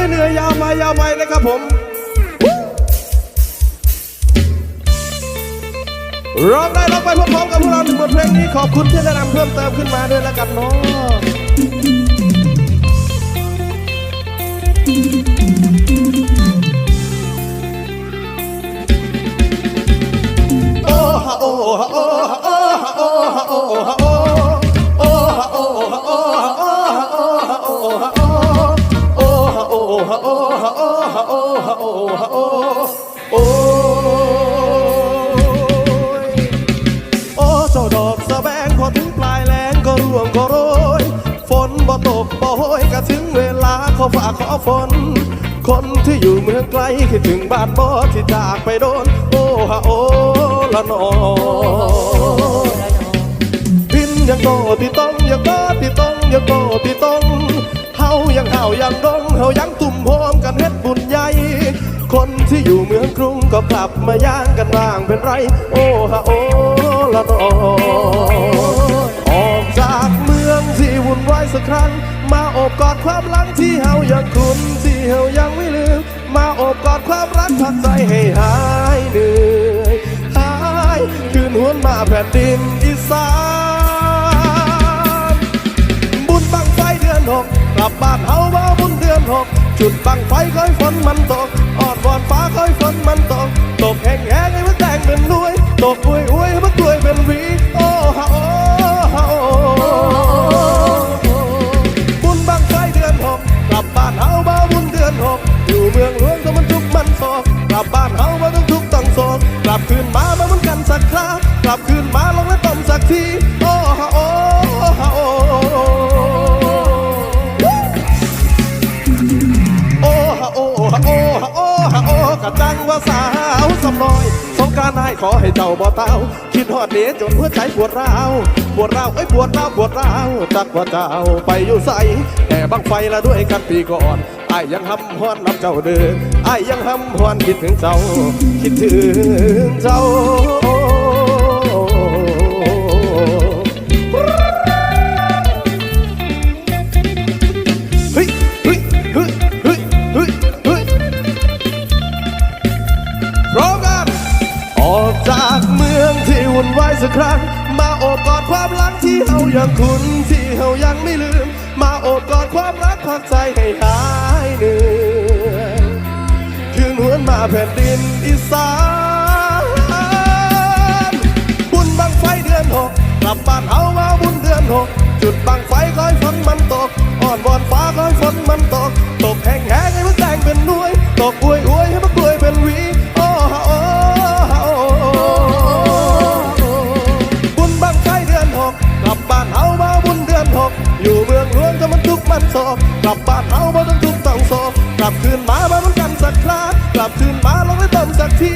ไม่เหนื่อยยาวไปยาวไปเลยครับผมร้องได้ร้องไปพร้อมๆกับพวกเราหนึ่งบทเพลงนี้ขอบคุณที่แนะนำเพิ่มเติมขึ้นมาด้วยแล้วกันเนาะโอ้ฮะโอ้ฮะโอ้ฮะโอ้ฮะโอ้ ฮะโอ้ฮะโอฮะโอฮะโอฮะโอโอ้ยโอ้เจ้าดอกสะแบงพอถึงปลายแล้งก็ร่วงก็โรย ฝนบ่ตกบ่โหยก็ถึงเวลาขอฝากขอฝน คนที่อยู่เมืองไกลคิดถึงบ้านบ่ที่จากไปโดน โอ้ฮะโอ้ละนอพินยังโตที่ต้องยังโตที่ต้องยังโตที่ต้องเฮายังเฮายังดงเฮายังตุ คนที่อยู่เมืองกรุงก็กลับมาย่างกันบ้างเป็นไร โอ้ฮะโอ้ละนอออกจากเมืองที่วุ่นวายสักครั้ง มาโอบกอดความหลังที่เฮายังคุ้นที่เฮายังไม่ลืม มาโอบกอดความรักพักใจให้หายเหนื่อยหายคืนหวนมาแผ่นดินอีสานบุญบังไฟเดือนหกกลับบ้านเฮา จุดบังไฟคอยฝนมันตกอ่อนวอนฟ้าคอยฝนมันตก ตกแห้งแห้งให้มันแตงเป็นรวย ตกอวยอวยให้มันกลวยเป็นวีโอ้ฮะโอ้ฮะโอ้บุญบังไฟเดือนหกกลับบ้านเฮาว่าบุญเดือนหกอยู่เมืองหลวงก็มันทุกมันโศกกลับบ้านเฮาว่าต้องทุกต้องโศกกลับคืนมามามือนกันสักครา กลับคืนมาาวสำน้อย สงการนายขอให้เจ้าบ่เต้าคิดฮอดเดจนหัวใจปวดร้าวปวดร้าวเอ้ยปวดร้าวปวดร้าวจักว่าเจ้าไปอยู่ใสแต่บังไฟละด้วยกันปีก่อนไอ้ยังหำฮอนรับเจ้าเดินไอ้ยยังหำฮอนคิดถึงเจ้า คิดถึงเจ้า สักครั้ง มาโอบกอดความหลังที่เฮายังคุ้นที่เฮายังไม่ลืม มาโอบกอดความรักพักใจให้หายเหนื่อยคืนหวนมาแผ่นดินอีสานบุญบังไฟเดือนหกกลับบ้านเฮามาบุญเดือนหกจุดบังไฟคอยฝนมันตกอ่อนวอนฟ้าคอยฝนมัน มันโศกกลับบ้านเฮาบ่ต้องทุกต้องโศกกลับคืนมาบ่ต้องกันสักครั้งกลับคืนมาลองได้ต้มสักที